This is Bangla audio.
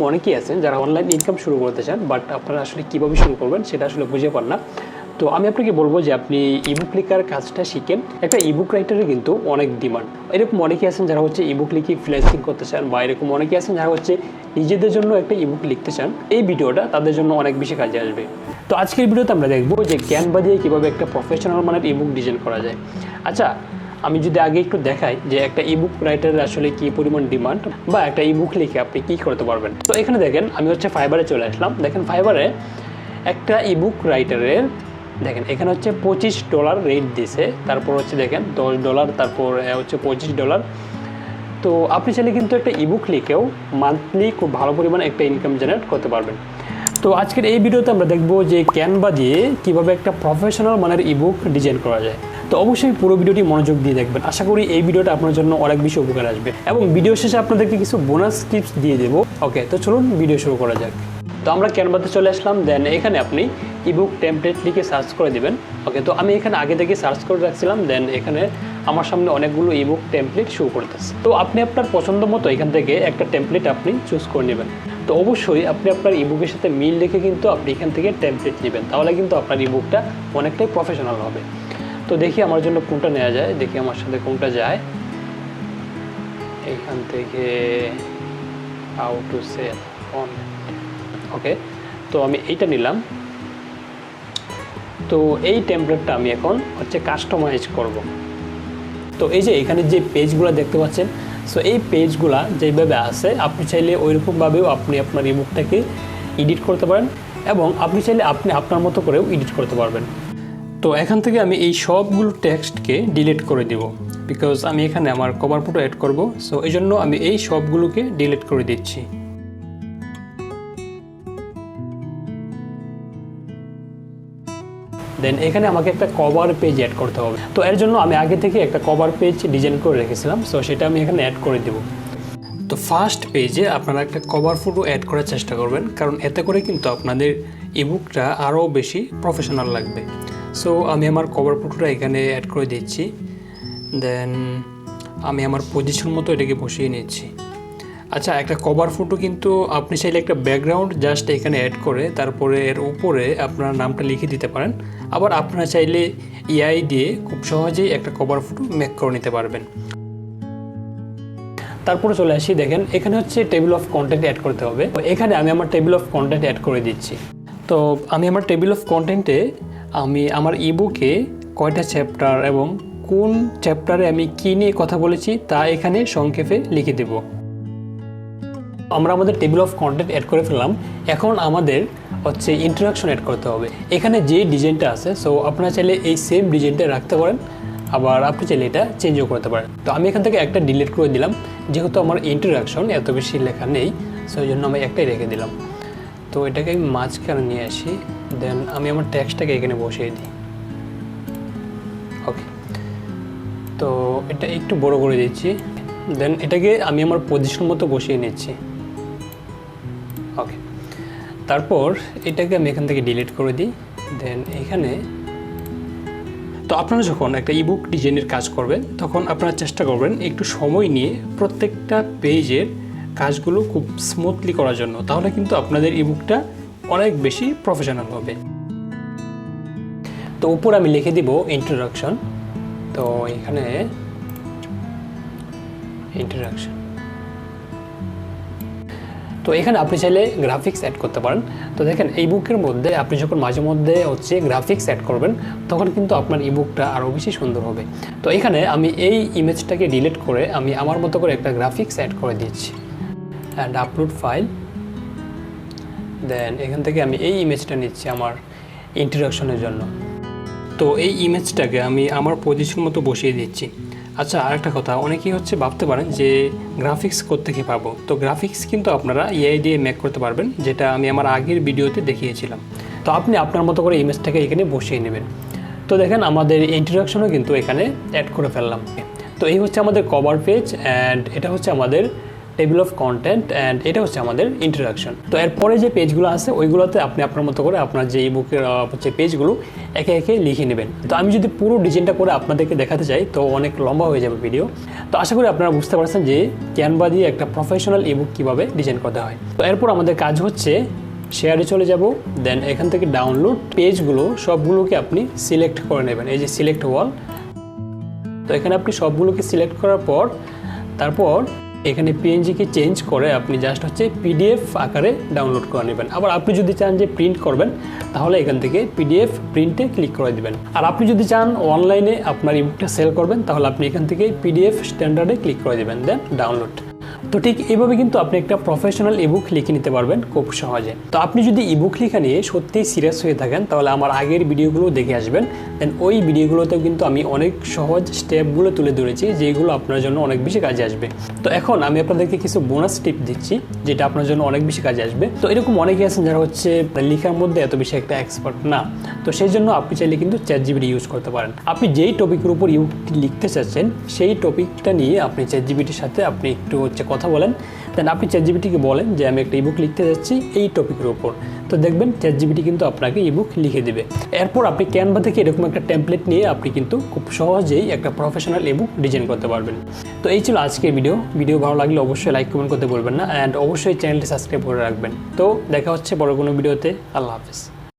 অনেকেই আছেন যারা অনলাইন ইনকাম শুরু করতে চান বাট আপনারা আসলে কীভাবে শুরু করবেন সেটা আসলে বুঝে পান না। তো আমি আপনাকে বলব যে আপনি ইবুক লেখার কাজটা শিখেন। একটা ইবুক রাইটারের কিন্তু অনেক ডিমান্ড এরকম অনেকে আছেন যারা হচ্ছে ইবুক লিখে ফ্রিল্যান্সিং করতে চান, বা এরকম অনেকে আছেন যারা হচ্ছে নিজেদের জন্য একটা ইবুক লিখতে চান, এই ভিডিওটা তাদের জন্য অনেক বেশি কাজে আসবে। তো আজকের ভিডিওতে আমরা দেখব যে ক্যানভা দিয়ে কীভাবে একটা প্রফেশনাল মানের ইবুক ডিজাইন করা যায়। আচ্ছা আমি যদি আগে একটু দেখাই যে একটা ইবুক রাইটারের আসলে কি পরিমাণ ডিমান্ড বা একটা ইবুক লিখে আপনি কি করতে পারবেন। তো এখানে দেখেন, আমি হচ্ছে ফাইবারে চলে আসলাম। দেখেন ফাইবারে একটা ইবুক রাইটারের দেখেন, এখানে হচ্ছে পঁচিশ ডলার রেট দিছে। তারপর হচ্ছে দেখেন, দশ ডলার তারপর হচ্ছে পঁচিশ ডলার তো আপনি চাইলে কিন্তু একটা ইবুক লিখেও মান্থলি খুব ভালো পরিমাণে একটা ইনকাম জেনারেট করতে পারবেন। তো আজকের এই ভিডিওতে আমরা দেখব যে ক্যানভা দিয়ে কীভাবে একটা প্রফেশনাল মানের ইবুক ডিজাইন করা যায়। তো অবশ্যই পুরো ভিডিওটি মনোযোগ দিয়ে দেখবেন। আশা করি এই ভিডিওটা আপনার জন্য অনেক বেশি উপকার আসবে। এবং ভিডিও শেষে আপনাদেরকে কিছু বোনাস টিপস দিয়ে দেবো। ওকে তো চলুন ভিডিও শুরু করা যাক। তো আমরা ক্যানভাতে চলে আসলাম। দেন এখানে আপনি ইবুক টেমপ্লেট লিখে সার্চ করে দিবেন। ওকে তো আমি এখানে আগে থেকে সার্চ করে রাখছিলাম। দেন এখানে আমার সামনে অনেকগুলো ইবুক টেমপ্লেট শো করতেছে। তো আপনি আপনার পছন্দ মতো এখান থেকে একটা টেমপ্লেট আপনি চুজ করে নেবেন। তো অবশ্যই আপনি আপনার ইবুকের সাথে মিল রেখে কিন্তু আপনি এখান থেকে টেমপ্লেট নেবেন। তাহলে কিন্তু আপনার ইবুকটা অনেকটাই প্রফেশনাল হবে। তো দেখি আমার জন্য কোনটা নেওয়া যায়, দেখি আমার সাথে কোনটা যায়। এখান থেকে how to sell on okay তো আমি এইটা নিলাম। তো এই টেমপ্লেটটা আমি এখন হচ্ছে কাস্টমাইজ করব। তো এই যে এখানে যে পেজগুলো দেখতে পাচ্ছেন সো এই পেজগুলা যেভাবে আছে, আপনি চাইলে ওইরকমভাবেও আপনি আপনার ইবুকটাকে এডিট করতে পারেন এবং আপনি চাইলে আপনি আপনার মতো করেও এডিট করতে পারবেন। তো এখান থেকে আমি এই সবগুলো টেক্সটকে ডিলিট করে দিব বিকজ আমি এখানে আমার কভার ফটো অ্যাড করব সো এই জন্য আমি এই সবগুলোকে ডিলিট করে দিচ্ছি। দেন এখানে আমাকে একটা কভার পেজ অ্যাড করতে হবে। তো এর জন্য আমি আগে থেকে একটা কভার পেজ ডিজাইন করে রেখেছিলাম সো সেটা আমি এখানে অ্যাড করে দেব। তো ফার্স্ট পেজে আপনারা একটা কভার ফটো অ্যাড করার চেষ্টা করবেন, কারণ এতে করে কিন্তু আপনাদের ইবুকটা আরও বেশি প্রফেশনাল লাগবে। সো আমি আমার কভার ফটোটা এখানে অ্যাড করে দিচ্ছি। দেন আমি আমার পজিশন মতো এটাকে বসিয়ে নিচ্ছি। আচ্ছা একটা কভার ফটো কিন্তু আপনি চাইলে একটা ব্যাকগ্রাউন্ড জাস্ট এখানে অ্যাড করে, তারপরে এর উপরে আপনার নামটা লিখে দিতে পারেন। আবার আপনারা চাইলে ইআই দিয়ে খুব সহজেই একটা কভার ফটো মেক করে নিতে পারবেন। তারপরে চলে আসি, দেখেন, এখানে হচ্ছে টেবিল অফ কন্টেন্ট অ্যাড করতে হবে। এখানে আমি আমার টেবিল অফ কন্টেন্ট অ্যাড করে দিচ্ছি। তো আমি আমার টেবিল অফ কন্টেন্টে আমি আমার ইবুকে কয়টা চ্যাপ্টার এবং কোন চ্যাপ্টারে আমি কী নিয়ে কথা বলেছি তা এখানে সংক্ষেপে লিখে দেবো। আমরা আমাদের টেবিল অফ কন্টেন্ট অ্যাড করে ফেললাম। এখন আমাদের হচ্ছে ইন্ট্রোডাকশন অ্যাড করতে হবে। এখানে যে ডিজাইনটা আছে সো আপনারা চাইলে এই সেম ডিজাইনটা রাখতে পারেন, আবার আপনি চাইলে এটা চেঞ্জও করতে পারেন। তো আমি এখান থেকে একটা ডিলিট করে দিলাম। যেহেতু আমার ইন্ট্রোডাকশন এত বেশি লেখা নেই সো ওই জন্য আমি একটাই রেখে দিলাম। তো এটাকে আমি মাঝখানে নিয়ে আসি দেন আমি আমার ট্যাক্সটাকে এখানে বসিয়ে দিই। ওকে তো এটা একটু বড় করে দিচ্ছি দেন এটাকে আমি আমার পজিশন মতো বসিয়ে নিচ্ছি। ওকে তারপর এটাকে আমি এখান থেকে ডিলিট করে দিই দেন এখানে তো আপনারা যখন একটা ইবুক ডিজাইনের কাজ করবেন, তখন আপনারা চেষ্টা করবেন একটু সময় নিয়ে প্রত্যেকটা পেজের কাজগুলো খুব স্মুথলি করার জন্য, তাহলে কিন্তু আপনাদের ইবুকটা অনেক বেশি প্রফেশনাল হবে। তো উপর আমি লিখে দিব ইন্ট্রোডাকশন তো এখানে ইন্ট্রোডাকশন তো এখানে আপনি চাইলে গ্রাফিক্স অ্যাড করতে পারেন। তো দেখেন, এই বুকের মধ্যে আপনি যখন মাঝে মধ্যে হচ্ছে গ্রাফিক্স অ্যাড করবেন, তখন কিন্তু আপনার ইবুকটা আরও বেশি সুন্দর হবে। তো এখানে আমি এই ইমেজটাকে ডিলিট করে আমি আমার মতো করে একটা গ্রাফিক্স অ্যাড করে দিচ্ছি। অ্যান্ড আপলোড ফাইল দেন এখান থেকে আমি এই ইমেজটা নিচ্ছি আমার ইন্ট্রোডাকশনের জন্য। তো এই ইমেজটাকে আমি আমার পজিশন মতো বসিয়ে দিচ্ছি। আচ্ছা আরেকটা কথা, অনেকেই হচ্ছে ভাবতে পারেন যে গ্রাফিক্স থেকে পাবো। তো গ্রাফিক্স কিন্তু আপনারা এআই দিয়ে মেক করতে পারবেন, যেটা আমি আমার আগের ভিডিওতে দেখিয়েছিলাম। তো আপনি আপনার মতো করে ইমেজটাকে এখানে বসিয়ে নেবেন। তো দেখেন, আমাদের ইন্ট্রোডাকশনও কিন্তু এখানে অ্যাড করে ফেললাম। তো এই হচ্ছে আমাদের কভার পেজ অ্যান্ড এটা হচ্ছে আমাদের টেবিল অফ কন্টেন্ট অ্যান্ড এটা হচ্ছে আমাদের ইন্ট্রোডাকশন তো এরপরে যে পেজগুলো আছে, ওইগুলোতে আপনি আপনার মতো করে আপনার যে বুকের হচ্ছে পেজগুলো একে একে লিখে নেবেন। তো আমি যদি পুরো ডিজাইনটা করে আপনাদেরকে দেখাতে চাই, তো অনেক লম্বা হয়ে যাবে ভিডিও তো আশা করি আপনারা বুঝতে পারছেন যে ক্যানভা দিয়ে একটা প্রফেশনাল ইবুক কীভাবে ডিজাইন করতে হয়। তো এরপর আমাদের কাজ হচ্ছে শেয়ারে চলে যাব দেন এখান থেকে ডাউনলোড পেজগুলো, সবগুলোকে আপনি সিলেক্ট করে নেবেন। এই যে সিলেক্ট ওয়াল তো এখানে আপনি সবগুলোকে সিলেক্ট করার পর, তারপর এখানে পিএনজিকে চেঞ্জ করে আপনি জাস্ট হচ্ছে পিডিএফ আকারে ডাউনলোড করে নেবেন। আবার আপনি যদি চান যে প্রিন্ট করবেন, তাহলে এখান থেকে পিডিএফ প্রিন্টে ক্লিক করে দিবেন। আর আপনি যদি চান অনলাইনে আপনার ইবুকটা সেল করবেন, তাহলে আপনি এখান থেকে পিডিএফ স্ট্যান্ডার্ডে ক্লিক করে দিবেন দেন ডাউনলোড তো ঠিক এইভাবে কিন্তু আপনি একটা প্রফেশনাল ইবুক লিখে নিতে পারবেন খুব সহজে। তো আপনি যদি ইবুক লেখা নিয়ে সত্যিই সিরিয়াস হয়ে থাকেন, তাহলে আমার আগের ভিডিওগুলো দেখে আসবেন। দেন ওই ভিডিওগুলোতেও কিন্তু আমি অনেক সহজ স্টেপগুলো তুলে ধরেছি, যেগুলো আপনার জন্য অনেক বেশি কাজে আসবে। তো এখন আমি আপনাদেরকে কিছু বোনাস টিপ দিচ্ছি, যেটা আপনার জন্য অনেক বেশি কাজে আসবে। তো এরকম অনেকে আছেন যারা হচ্ছে লেখার মধ্যে এত বেশি একটা এক্সপার্ট না। তো সেই জন্য আপনি চাইলে কিন্তু চ্যাট জিবিটি ইউজ করতে পারেন। আপনি যেই টপিকের উপর ইউটি লিখতে চাচ্ছেন, সেই টপিকটা নিয়ে আপনি চ্যাট জিবিটির সাথে আপনি একটু হচ্ছে কথা বলেন দেন আপনি চ্যাট জিবিটিকে বলেন যে আমি একটা ইবুক লিখতে যাচ্ছি এই টপিকের উপর। তো দেখবেন চ্যাট জিবিটি কিন্তু আপনাকে ইবুক লিখে দেবে। এরপর আপনি ক্যানভা থেকে এরকম একটা টেমপ্লেট নিয়ে আপনি কিন্তু খুব সহজেই একটা প্রফেশনাল ইবুক ডিজাইন করতে পারবেন। তো এই ছিল আজকের ভিডিও ভিডিও ভালো লাগলে অবশ্যই লাইক কমেন্ট করতে বলবেন না। অ্যান্ড অবশ্যই চ্যানেলটি সাবস্ক্রাইব করে রাখবেন। তো দেখা হচ্ছে বড় কোনো ভিডিওতে আল্লাহ হাফিজ।